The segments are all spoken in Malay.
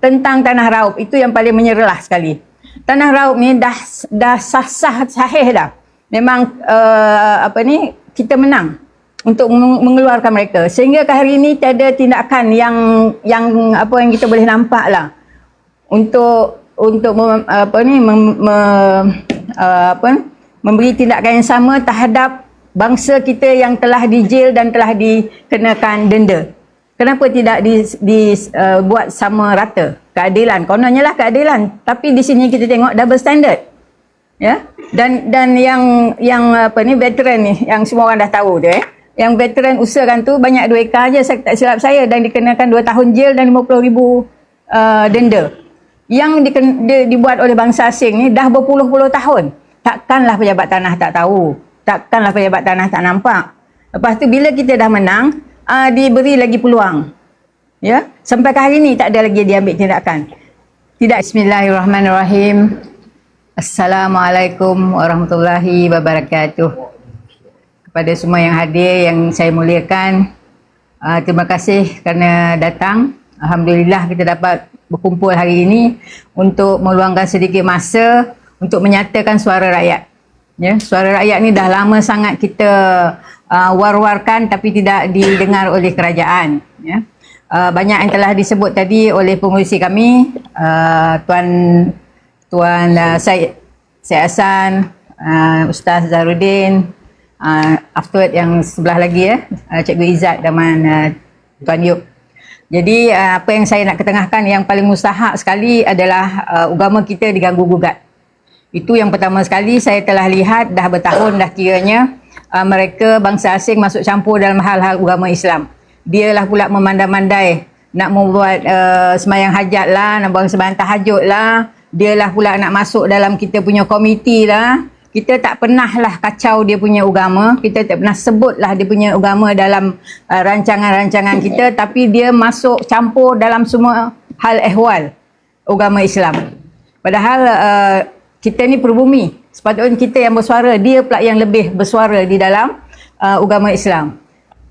tentang tanah raup itu yang paling menyerlah sekali. Tanah raup ni dah dah sah sah sahih dah. Memang uh, apa ni kita menang untuk mengeluarkan mereka. Sehingga ke hari ini tiada tindakan yang yang apa yang kita boleh nampak lah untuk untuk mem, apa ni mem, me, uh, apa memberi tindakan yang sama terhadap bangsa kita yang telah dijil dan telah dikenakan denda. Kenapa tidak dibuat di, uh, sama rata keadilan? Kononnya lah keadilan. Tapi di sini kita tengok double standard. Ya. Dan dan yang yang apa ni veteran ni yang semua orang dah tahu tu eh. Yang veteran usahakan tu banyak dua ekar je saya tak silap saya dan dikenakan dua tahun jil dan 50 ribu uh, denda. Yang di, di, dibuat oleh bangsa asing ni dah berpuluh-puluh tahun. Takkanlah pejabat tanah tak tahu. Takkanlah pejabat tanah tak nampak. Lepas tu bila kita dah menang, uh, diberi lagi peluang. Ya, sampai ke hari ini tak ada lagi diambil tindakan. Tidak Bismillahirrahmanirrahim. Assalamualaikum warahmatullahi wabarakatuh. Kepada semua yang hadir yang saya muliakan, uh, terima kasih kerana datang. Alhamdulillah kita dapat berkumpul hari ini untuk meluangkan sedikit masa untuk menyatakan suara rakyat. Ya, suara rakyat ni dah lama sangat kita uh, war-warkan tapi tidak didengar oleh kerajaan ya. Uh, banyak yang telah disebut tadi oleh pengurusi kami uh, tuan tuan uh, Syed Syed Hassan uh, Ustaz Zarudin uh, afterward yang sebelah lagi ya uh, Cikgu Izzat dan uh, tuan Yub. Jadi uh, apa yang saya nak ketengahkan yang paling mustahak sekali adalah uh, agama kita diganggu gugat. Itu yang pertama sekali saya telah lihat dah bertahun dah kiranya uh, mereka bangsa asing masuk campur dalam hal-hal agama Islam. Dialah pula memandai-mandai nak membuat uh, semayang hajat lah, nak buang sembahyang tahajud lah. Dialah pula nak masuk dalam kita punya komiti lah. Kita tak pernah lah kacau dia punya agama. Kita tak pernah sebut lah dia punya agama dalam uh, rancangan-rancangan kita. Tapi dia masuk campur dalam semua hal ehwal agama Islam. Padahal uh, kita ni perbumi sepatutnya kita yang bersuara dia pula yang lebih bersuara di dalam uh, agama Islam.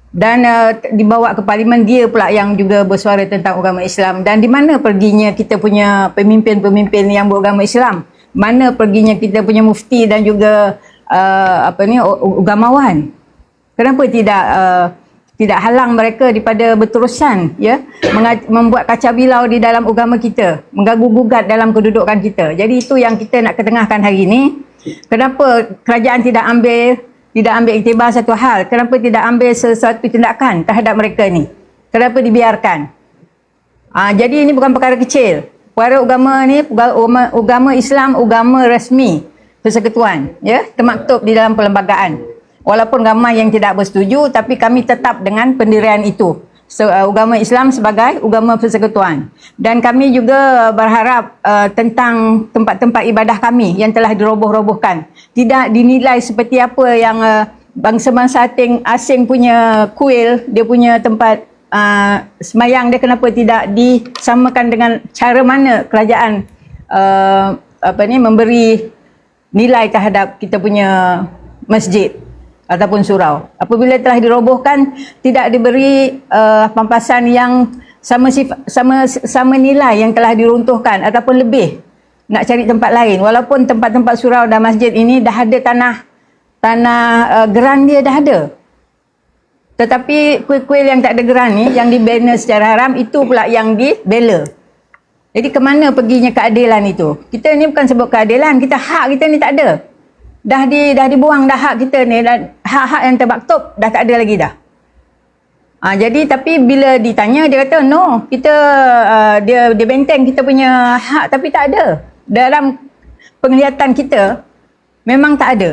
Dan uh, dibawa ke parlimen dia pula yang juga bersuara tentang agama Islam. Dan di mana perginya kita punya pemimpin-pemimpin yang beragama Islam? Mana perginya kita punya mufti dan juga uh, apa ni agamawan kenapa tidak uh, tidak halang mereka daripada berterusan ya? Membuat kacau bilau di dalam agama kita. Mengganggu gugat dalam kedudukan kita. Jadi itu yang kita nak ketengahkan hari ini Kenapa kerajaan tidak ambil tidak ambil iktibar satu hal? Kenapa tidak ambil sesuatu tindakan terhadap mereka ni? Kenapa dibiarkan? Ha, jadi ini bukan perkara kecil. Perkara agama ni agama, agama Islam, agama rasmi persekutuan, ya, termaktub di dalam perlembagaan. Walaupun ramai yang tidak bersetuju tapi kami tetap dengan pendirian itu so, uh, agama Islam sebagai agama persekutuan. Dan kami juga berharap uh, tentang tempat-tempat ibadah kami yang telah diroboh-robohkan. Tidak dinilai seperti apa yang uh, bangsa-bangsa asing, punya kuil, dia punya tempat uh, semayang dia kenapa tidak disamakan dengan cara mana kerajaan uh, apa ni memberi nilai terhadap kita punya masjid ataupun surau. Apabila telah dirobohkan tidak diberi uh, pampasan yang sama sama sama nilai yang telah diruntuhkan ataupun lebih nak cari tempat lain. Walaupun tempat-tempat surau dan masjid ini dah ada tanah tanah uh, geran dia dah ada. Tetapi kuil-kuil yang tak ada geran ni yang dibina secara haram itu pula yang dibela. Jadi ke mana perginya keadilan itu? Kita ni bukan sebut keadilan kita hak kita ni tak ada dah di dah dibuang dah hak kita ni dah hak-hak yang terbaktub dah tak ada lagi dah. Ha, jadi tapi bila ditanya dia kata no kita uh, dia dia benteng kita punya hak tapi tak ada. Dalam penglihatan kita memang tak ada.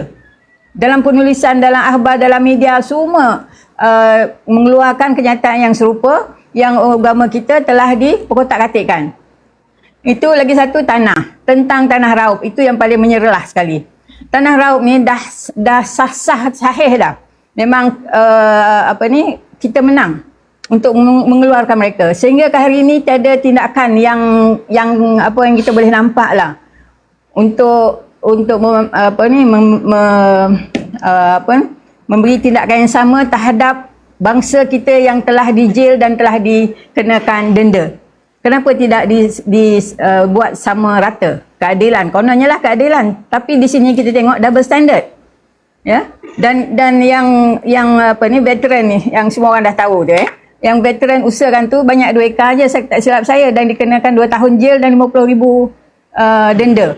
Dalam penulisan dalam akhbar dalam media semua uh, mengeluarkan kenyataan yang serupa yang agama kita telah diperkotak-katikkan. Itu lagi satu tanah tentang tanah raup. Itu yang paling menyerlah sekali tanah raup ni dah dah sah sah sahih dah. Memang uh, apa ni kita menang untuk mengeluarkan mereka. Sehingga ke hari ini tiada tindakan yang yang apa yang kita boleh nampak lah untuk untuk mem, apa ni mem, me, uh, apa memberi tindakan yang sama terhadap bangsa kita yang telah dijil dan telah dikenakan denda. Kenapa tidak di, di uh, buat sama rata keadilan? Kononnya lah keadilan. Tapi di sini kita tengok double standard. Ya. Dan dan yang yang apa ni veteran ni yang semua orang dah tahu tu eh. Yang veteran usahakan tu banyak dua ekar je saya tak silap saya dan dikenakan dua tahun jail dan 50 ribu uh, denda.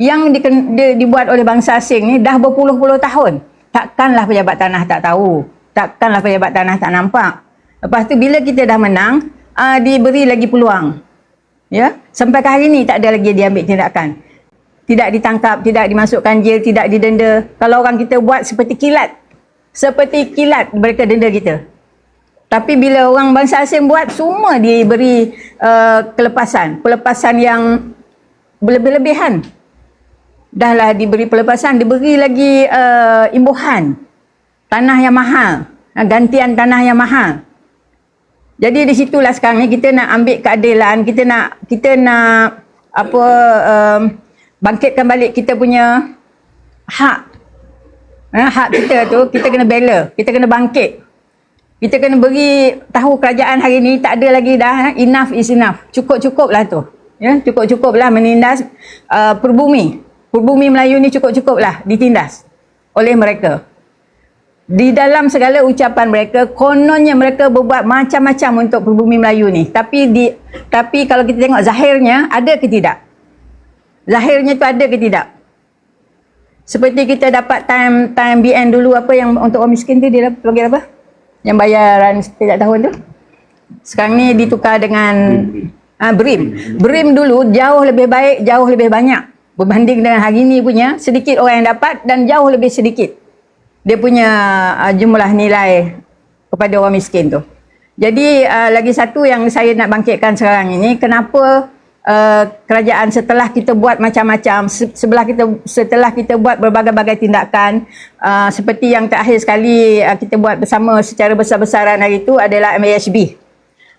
Yang diken, di, dibuat oleh bangsa asing ni dah berpuluh-puluh tahun. Takkanlah pejabat tanah tak tahu. Takkanlah pejabat tanah tak nampak. Lepas tu bila kita dah menang, uh, diberi lagi peluang. Ya, sampai ke hari ni tak ada lagi dia ambil tindakan. Tidak ditangkap, tidak dimasukkan jail, tidak didenda. Kalau orang kita buat seperti kilat. Seperti kilat mereka denda kita. Tapi bila orang bangsa asing buat, semua diberi uh, kelepasan. Pelepasan yang berlebih-lebihan. Dahlah diberi pelepasan, diberi lagi uh, imbuhan. Tanah yang mahal. Gantian tanah yang mahal. Jadi di situlah sekarang ni kita nak ambil keadilan, kita nak kita nak apa um, bangkitkan balik kita punya hak. Ha, hak kita tu kita kena bela, kita kena bangkit. Kita kena beri tahu kerajaan hari ni tak ada lagi dah enough is enough. Cukup-cukup lah tu. Ya, cukup-cukup lah menindas uh, perbumi. Perbumi Melayu ni cukup-cukup lah ditindas oleh mereka di dalam segala ucapan mereka kononnya mereka berbuat macam-macam untuk pribumi Melayu ni. Tapi di tapi kalau kita tengok zahirnya ada ke tidak? Zahirnya tu ada ke tidak? Seperti kita dapat time time BN dulu apa yang untuk orang miskin tu dia bagi apa? Yang bayaran setiap tahun tu? Sekarang ni ditukar dengan ah, BRIM. BRIM dulu jauh lebih baik jauh lebih banyak. Berbanding dengan hari ni punya sedikit orang yang dapat dan jauh lebih sedikit dia punya uh, jumlah nilai kepada orang miskin tu. Jadi uh, lagi satu yang saya nak bangkitkan sekarang ini, kenapa uh, kerajaan setelah kita buat macam-macam, se- sebelah kita setelah kita buat berbagai-bagai tindakan, uh, seperti yang terakhir sekali uh, kita buat bersama secara besar-besaran hari itu adalah MAHB.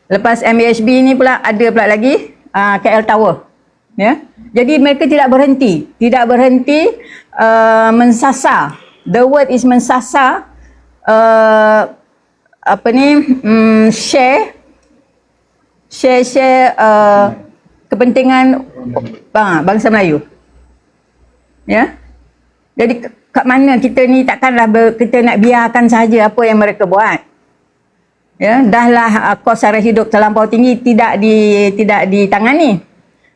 Lepas MAHB ni pula ada pula lagi uh, KL Tower. Ya. Jadi mereka tidak berhenti, tidak berhenti uh, mensasar the word is mensasar uh, apa ni um, share share share uh, kepentingan uh, bangsa Melayu. Ya? Yeah? jadi kat mana kita ni takkanlah ber, kita nak biarkan saja apa yang mereka buat. Ya? Yeah? dahlah uh, kos sara hidup terlampau tinggi tidak di tidak ditangani.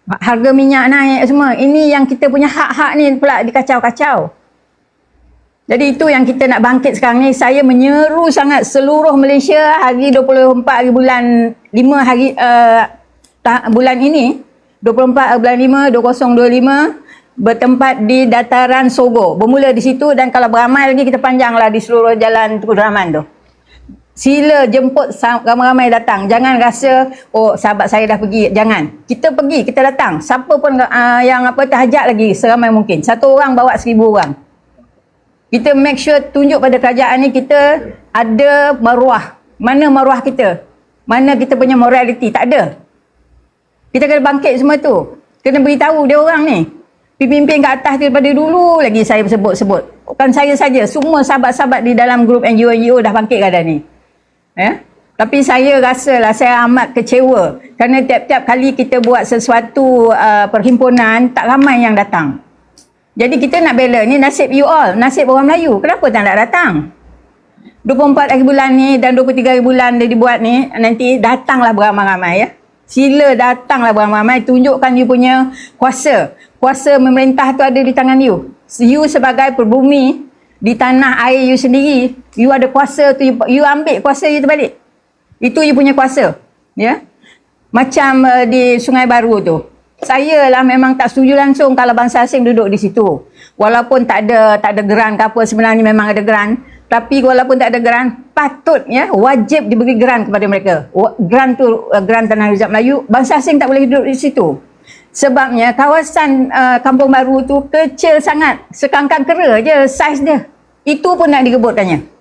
Harga minyak naik semua. Ini yang kita punya hak-hak ni pula dikacau-kacau jadi itu yang kita nak bangkit sekarang ni. Saya menyeru sangat seluruh Malaysia hari 24 hari bulan 5 hari uh, bulan ini 24 bulan 5 2025 bertempat di dataran Sogo. Bermula di situ dan kalau beramai lagi kita panjanglah di seluruh jalan Tunku Rahman tu. Sila jemput ramai-ramai datang. Jangan rasa oh sahabat saya dah pergi. Jangan. Kita pergi, kita datang. Siapa pun uh, yang apa terhajat lagi seramai mungkin. Satu orang bawa seribu orang. Kita make sure tunjuk pada kerajaan ni kita ada maruah. Mana maruah kita? Mana kita punya morality? Tak ada. Kita kena bangkit semua tu. Kena beritahu dia orang ni. Pimpin-pimpin kat atas daripada dulu lagi saya sebut-sebut. Bukan saya saja, semua sahabat-sahabat di dalam grup NGO-NGO dah bangkit keadaan ni. Ya? Tapi saya rasa lah saya amat kecewa kerana tiap-tiap kali kita buat sesuatu uh, perhimpunan tak ramai yang datang. Jadi kita nak bela ni nasib you all, nasib orang Melayu. Kenapa tak nak datang? 24 hari bulan ni dan 23 hari bulan dia dibuat ni, nanti datanglah beramai-ramai ya. Sila datanglah beramai-ramai, tunjukkan you punya kuasa. Kuasa memerintah tu ada di tangan you. You sebagai perbumi di tanah air you sendiri, you ada kuasa tu, you, you ambil kuasa you tu balik. Itu you punya kuasa. Ya. Macam uh, di Sungai Baru tu saya lah memang tak setuju langsung kalau bangsa asing duduk di situ. Walaupun tak ada tak ada geran ke apa sebenarnya memang ada geran. Tapi walaupun tak ada geran, patut ya wajib diberi geran kepada mereka. Geran tu uh, geran Tanah Rizab Melayu, bangsa asing tak boleh duduk di situ. Sebabnya kawasan uh, Kampung Baru tu kecil sangat. Sekangkang kera je saiz dia. Itu pun nak digebutkannya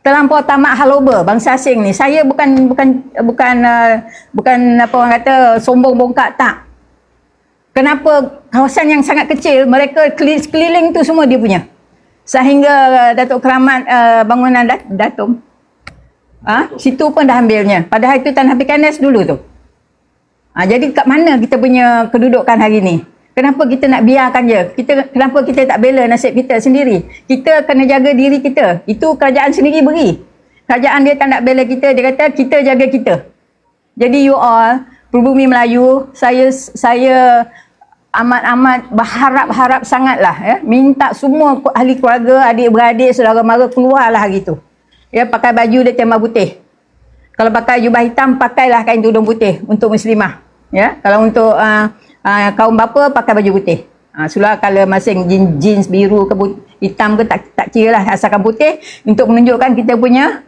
terlampau tamak haloba bangsa asing ni. Saya bukan bukan bukan uh, bukan apa orang kata sombong bongkak tak. Kenapa kawasan yang sangat kecil mereka keliling tu semua dia punya. Sehingga uh, Datuk Keramat uh, bangunan Dat Datum. Ah, ha? situ pun dah ambilnya. Padahal itu tanah Pikanes dulu tu. Ha, jadi kat mana kita punya kedudukan hari ni? Kenapa kita nak biarkan je? Kita kenapa kita tak bela nasib kita sendiri? Kita kena jaga diri kita. Itu kerajaan sendiri beri. Kerajaan dia tak nak bela kita, dia kata kita jaga kita. Jadi you all, Pribumi Melayu, saya saya amat-amat berharap-harap sangatlah ya. Minta semua ahli keluarga, adik-beradik, saudara mara keluarlah hari tu. Ya, pakai baju dia tema putih. Kalau pakai jubah hitam, pakailah kain tudung putih untuk muslimah. Ya, kalau untuk uh, uh, kaum bapa pakai baju putih. Uh, sulah kalau masing jeans, jeans biru ke hitam ke tak tak kira lah asalkan putih untuk menunjukkan kita punya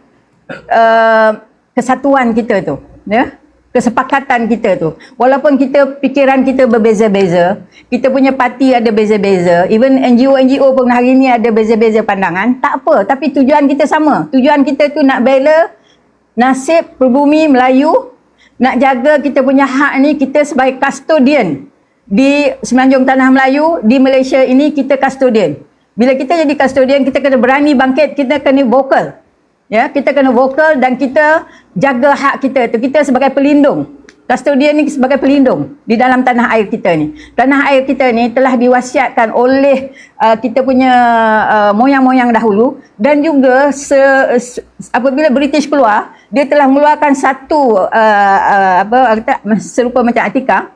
uh, kesatuan kita tu. Ya, kesepakatan kita tu. Walaupun kita fikiran kita berbeza-beza, kita punya parti ada beza-beza, even NGO-NGO pun hari ni ada beza-beza pandangan, tak apa. Tapi tujuan kita sama. Tujuan kita tu nak bela nasib pribumi Melayu, nak jaga kita punya hak ni, kita sebagai custodian di Semenanjung Tanah Melayu, di Malaysia ini kita custodian. Bila kita jadi custodian, kita kena berani bangkit, kita kena vokal. Ya, kita kena vokal dan kita jaga hak kita tu. Kita sebagai pelindung. Custodian ni sebagai pelindung di dalam tanah air kita ni. Tanah air kita ni telah diwasiatkan oleh uh, kita punya uh, moyang-moyang dahulu dan juga se, se, apabila British keluar, dia telah mengeluarkan satu uh, uh, apa kata serupa macam etika,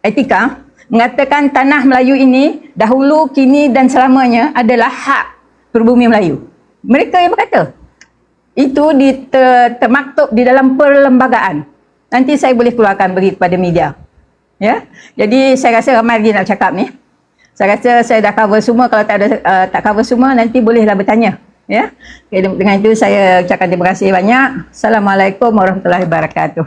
etika mengatakan tanah Melayu ini dahulu, kini dan selamanya adalah hak pribumi Melayu. Mereka yang berkata itu di ter, termaktub di dalam perlembagaan. Nanti saya boleh keluarkan bagi kepada media. Ya. Jadi saya rasa ramai lagi nak cakap ni. Saya rasa saya dah cover semua kalau tak ada uh, tak cover semua nanti bolehlah bertanya. Ya. Okay, dengan itu saya ucapkan terima kasih banyak. Assalamualaikum warahmatullahi wabarakatuh.